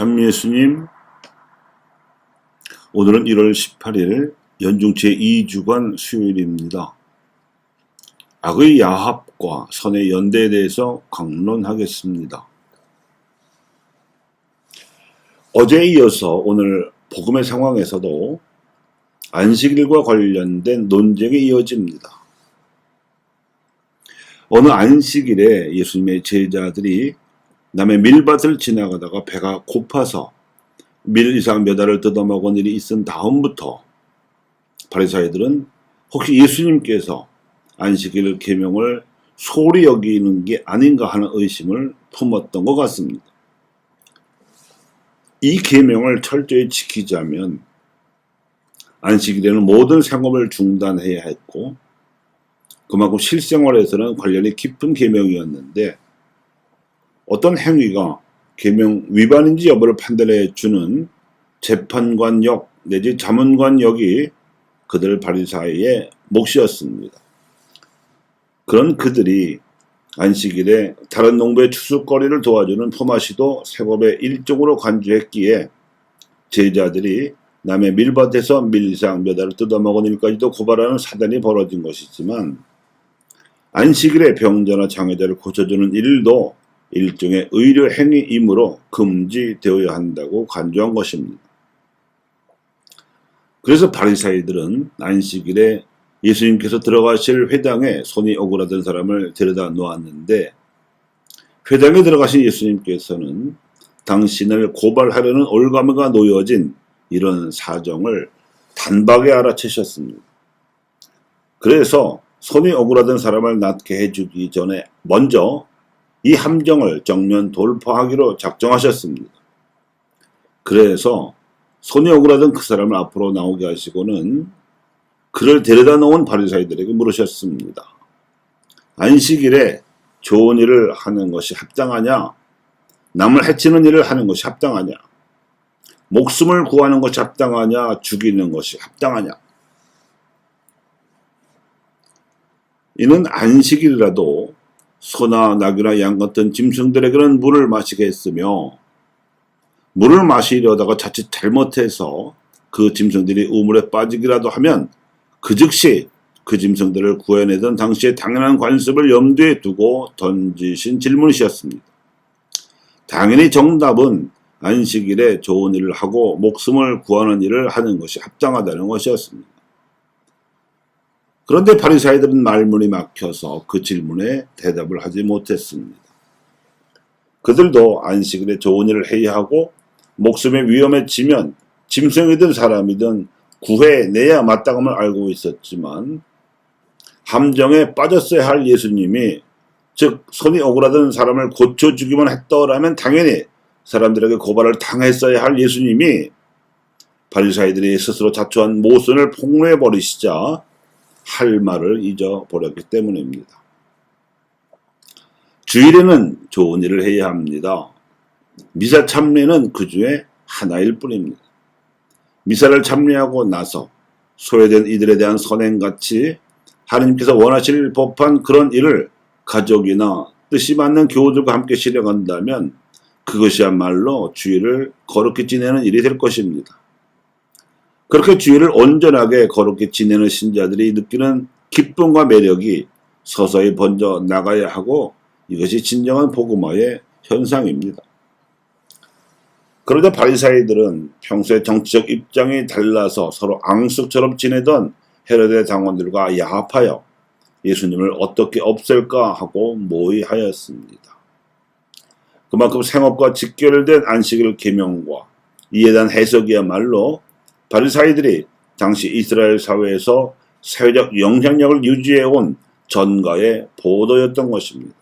참 예수님, 오늘은 1월 18일 연중 제2주간 수요일입니다. 악의 야합과 선의 연대에 대해서 강론하겠습니다. 어제에 이어서 오늘 복음의 상황에서도 안식일과 관련된 논쟁이 이어집니다. 어느 안식일에 예수님의 제자들이 남의 밀밭을 지나가다가 배가 고파서 밀 이상 몇 알을 뜯어먹은 일이 있은 다음부터 바리사이들은 혹시 예수님께서 안식일 계명을 소홀히 여기는 게 아닌가 하는 의심을 품었던 것 같습니다. 이 계명을 철저히 지키자면 안식일에는 모든 생업을 중단해야 했고 그만큼 실생활에서는 관련이 깊은 계명이었는데 어떤 행위가 계명 위반인지 여부를 판단해 주는 재판관역 내지 자문관역이 그들 바리사이의 몫이었습니다. 그런 그들이 안식일에 다른 농부의 추수거리를 도와주는 포마시도 세법의 일종으로 간주했기에 제자들이 남의 밀밭에서 밀상 몇 알을 뜯어먹은 일까지도 고발하는 사단이 벌어진 것이지만 안식일에 병자나 장애자를 고쳐주는 일도 일종의 의료 행위이므로 금지되어야 한다고 간주한 것입니다. 그래서 바리사이들은 안식일에 예수님께서 들어가실 회당에 손이 오그라든 사람을 데려다 놓았는데 회당에 들어가신 예수님께서는 당신을 고발하려는 올가미가 놓여진 이런 사정을 단박에 알아채셨습니다. 그래서 손이 오그라든 사람을 낫게 해주기 전에 먼저 이 함정을 정면 돌파하기로 작정하셨습니다. 그래서 손이 오그라든 그 사람을 앞으로 나오게 하시고는 그를 데려다 놓은 바리사이들에게 물으셨습니다. 안식일에 좋은 일을 하는 것이 합당하냐? 남을 해치는 일을 하는 것이 합당하냐? 목숨을 구하는 것이 합당하냐? 죽이는 것이 합당하냐? 이는 안식일이라도 소나 낙이나 양 같은 짐승들에게는 물을 마시게 했으며 물을 마시려다가 자칫 잘못해서 그 짐승들이 우물에 빠지기라도 하면 그 즉시 그 짐승들을 구해내던 당시의 당연한 관습을 염두에 두고 던지신 질문이셨습니다. 당연히 정답은 안식일에 좋은 일을 하고 목숨을 구하는 일을 하는 것이 합당하다는 것이었습니다. 그런데 바리사이들은 말문이 막혀서 그 질문에 대답을 하지 못했습니다. 그들도 안식일에 좋은 일을 해야 하고 목숨의 위험에 지면 짐승이든 사람이든 구해내야 마땅함을 알고 있었지만 함정에 빠졌어야 할 예수님이 즉 손이 오그라든 사람을 고쳐주기만 했더라면 당연히 사람들에게 고발을 당했어야 할 예수님이 바리사이들이 스스로 자초한 모순을 폭로해 버리시자 할 말을 잊어버렸기 때문입니다. 주일에는 좋은 일을 해야 합니다. 미사 참례는 그 중에 하나일 뿐입니다. 미사를 참례하고 나서 소외된 이들에 대한 선행같이 하나님께서 원하실 법한 그런 일을 가족이나 뜻이 맞는 교우들과 함께 실행한다면 그것이야말로 주일을 거룩히 지내는 일이 될 것입니다. 그렇게 주일을 온전하게 거룩히 지내는 신자들이 느끼는 기쁨과 매력이 서서히 번져 나가야 하고 이것이 진정한 복음화의 현상입니다. 그러자 바리사이들은 평소에 정치적 입장이 달라서 서로 앙숙처럼 지내던 헤로데 당원들과 야합하여 예수님을 어떻게 없앨까 하고 모의하였습니다. 그만큼 생업과 직결된 안식일 계명과 이에 대한 해석이야말로 바리사이들이 당시 이스라엘 사회에서 사회적 영향력을 유지해온 전가의 보도였던 것입니다.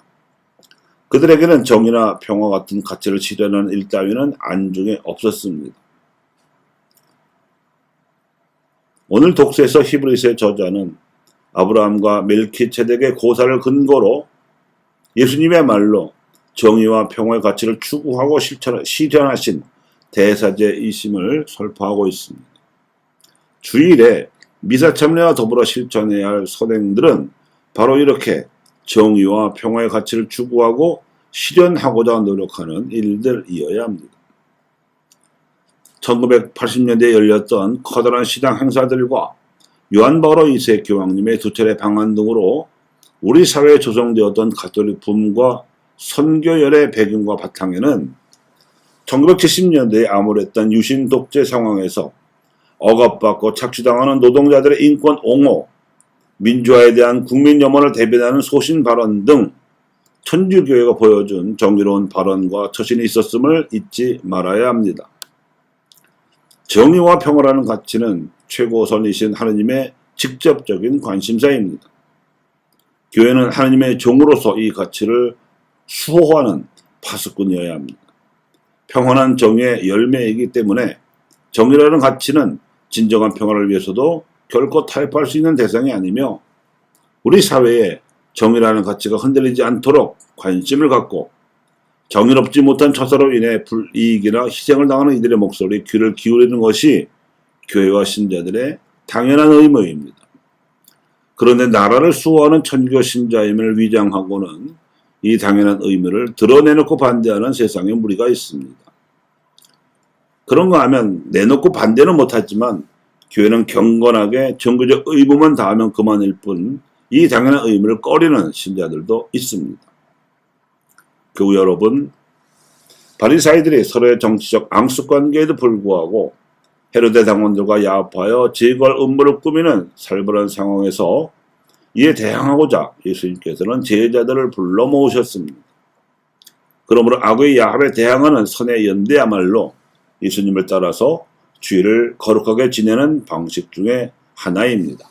그들에게는 정의나 평화 같은 가치를 실현하는 일 따위는 안중에 없었습니다. 오늘 독서에서 히브리스의 저자는 아브라함과 멜키체덱의 고사를 근거로 예수님의 말로 정의와 평화의 가치를 추구하고 실현하신 대사제이심을 설파하고 있습니다. 주일에 미사 참여와 더불어 실천해야 할 선행들은 바로 이렇게 정의와 평화의 가치를 추구하고 실현하고자 노력하는 일들이어야 합니다. 1980년대에 열렸던 커다란 시당 행사들과 요한 바오로 2세 교황님의 두 차례 방한 등으로 우리 사회에 조성되었던 가톨릭 붐과 선교열의 배경과 바탕에는 1970년대에 암울했던 유신 독재 상황에서 억압받고 착취당하는 노동자들의 인권 옹호, 민주화에 대한 국민 염원을 대변하는 소신 발언 등 천주교회가 보여준 정의로운 발언과 처신이 있었음을 잊지 말아야 합니다. 정의와 평화라는 가치는 최고선이신 하느님의 직접적인 관심사입니다. 교회는 하느님의 종으로서 이 가치를 수호하는 파수꾼이어야 합니다. 평온한 정의의 열매이기 때문에 정의라는 가치는 진정한 평화를 위해서도 결코 타협할 수 있는 대상이 아니며 우리 사회에 정의라는 가치가 흔들리지 않도록 관심을 갖고 정의롭지 못한 처사로 인해 불이익이나 희생을 당하는 이들의 목소리에 귀를 기울이는 것이 교회와 신자들의 당연한 의무입니다. 그런데 나라를 수호하는 천교 신자임을 위장하고는 이 당연한 의무를 드러내놓고 반대하는 세상에 무리가 있습니다. 그런 거 하면 내놓고 반대는 못하지만 교회는 경건하게 정교적 의무만 다하면 그만일 뿐 이 당연한 의무를 꺼리는 신자들도 있습니다. 교우 여러분, 바리사이들이 서로의 정치적 앙숙 관계에도 불구하고 헤로데 당원들과 야합하여 제거할 음모를 꾸미는 살벌한 상황에서 이에 대항하고자 예수님께서는 제자들을 불러 모으셨습니다. 그러므로 악의 야합에 대항하는 선의 연대야말로 예수님을 따라서 주의를 거룩하게 지내는 방식 중에 하나입니다.